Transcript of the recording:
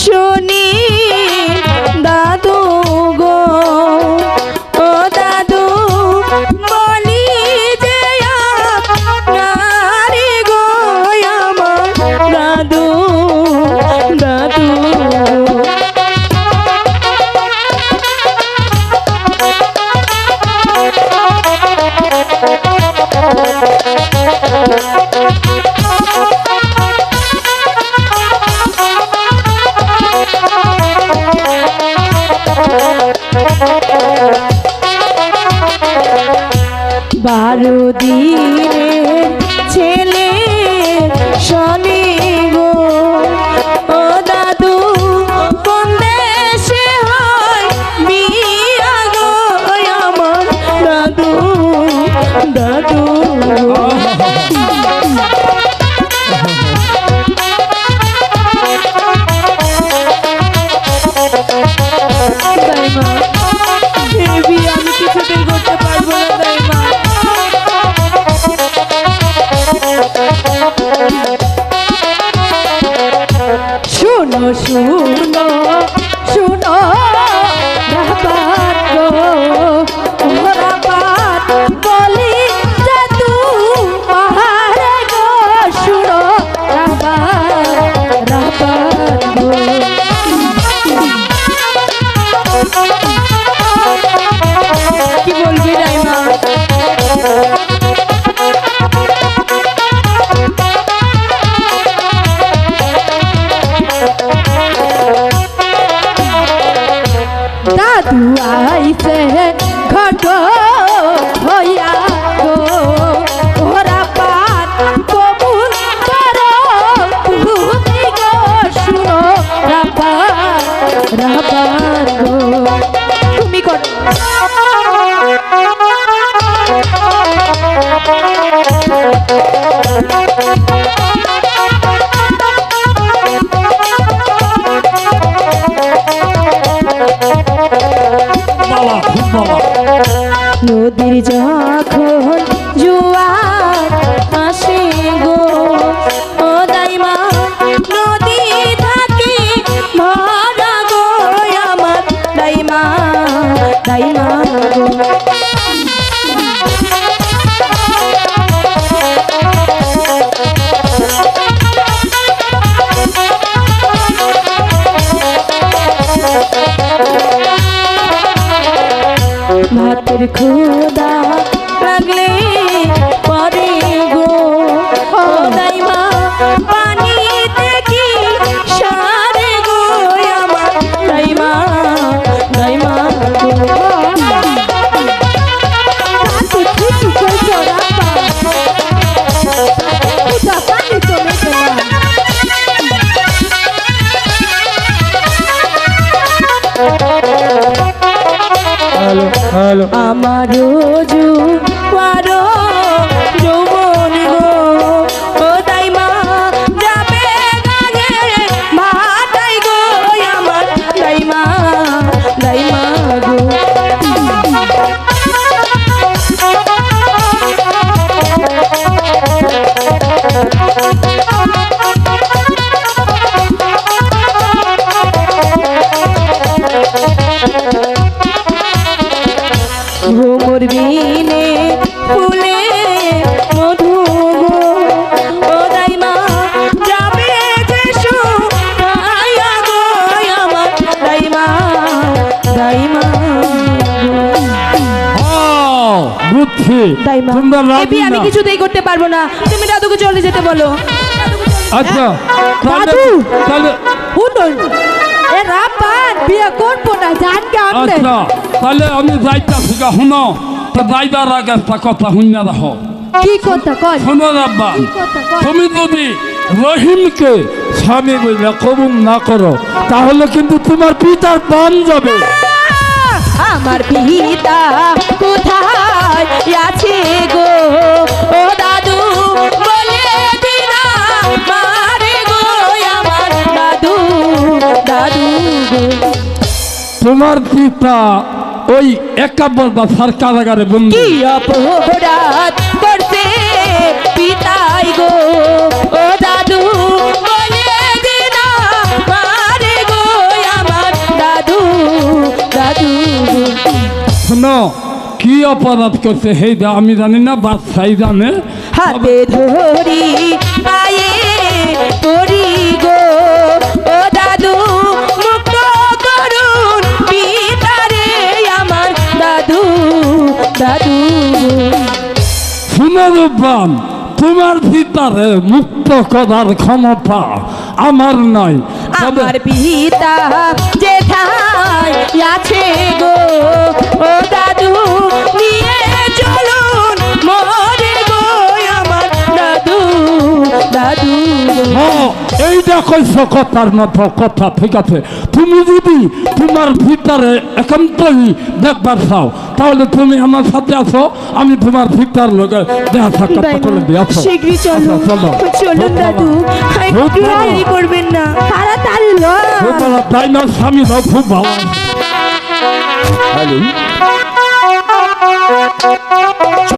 শুনি বারো দিনের শুনো দাইমা গো ভাতের খুদা আমার রোজু যৌবন তোমরা এ রাজি বিয়ে আমি কিছুতেই করতে পারব না। তুমি দাদুকে চলে যেতে বলো। আচ্ছা তাহলে দাদু! তাহলে এ রাপান বিয়ে করব না জান কে আচ্ছা। তাহলে আমি যাইতাছি গা শুনো তো যাইবার আগে একটা কথা শুনে রাখো। কি কথা শোনো রাব্বা তুমি যদি রহিমকে স্বামী বলে কবুল না করো তাহলে কিন্তু তোমার পিতার বান যাবে। আমার পিতা কোথায় আছে গো? ও দাদু বলে দিনা মারে গো আমার দাদু দাদু তোমার পিতা ওই একাব্বর বা ফারকা লাগারে বন্ধু। কি অপরাধ করছে পিতাই আমি জানি না বাদশাহী জানে। হাতে ধরি পুনরুদ্ধান তোমার ভিতরে মুক্ত করার ক্ষমতা আমার নয় আমার পিতা যেথায় আছে গো ও দাদু নিয়ে চলুন মরে গো আমার দাদু দাদু। এইটা কইছ কথার মতো কথা ঠিক আছে? তুমি যদি তোমার ভিতরে একান্তই দেখবার চাও তাহলে তুমি আমার সাথে আছো আমি তোমার ভিক্ষার লোক দেখা সাক্ষাৎ করে দিয়ে আছো? আচ্ছা, চলো। দাদু করবেন না তাড়াতাড়ি লো তাই না স্বামী দাও খুব ভালো। হ্যালো।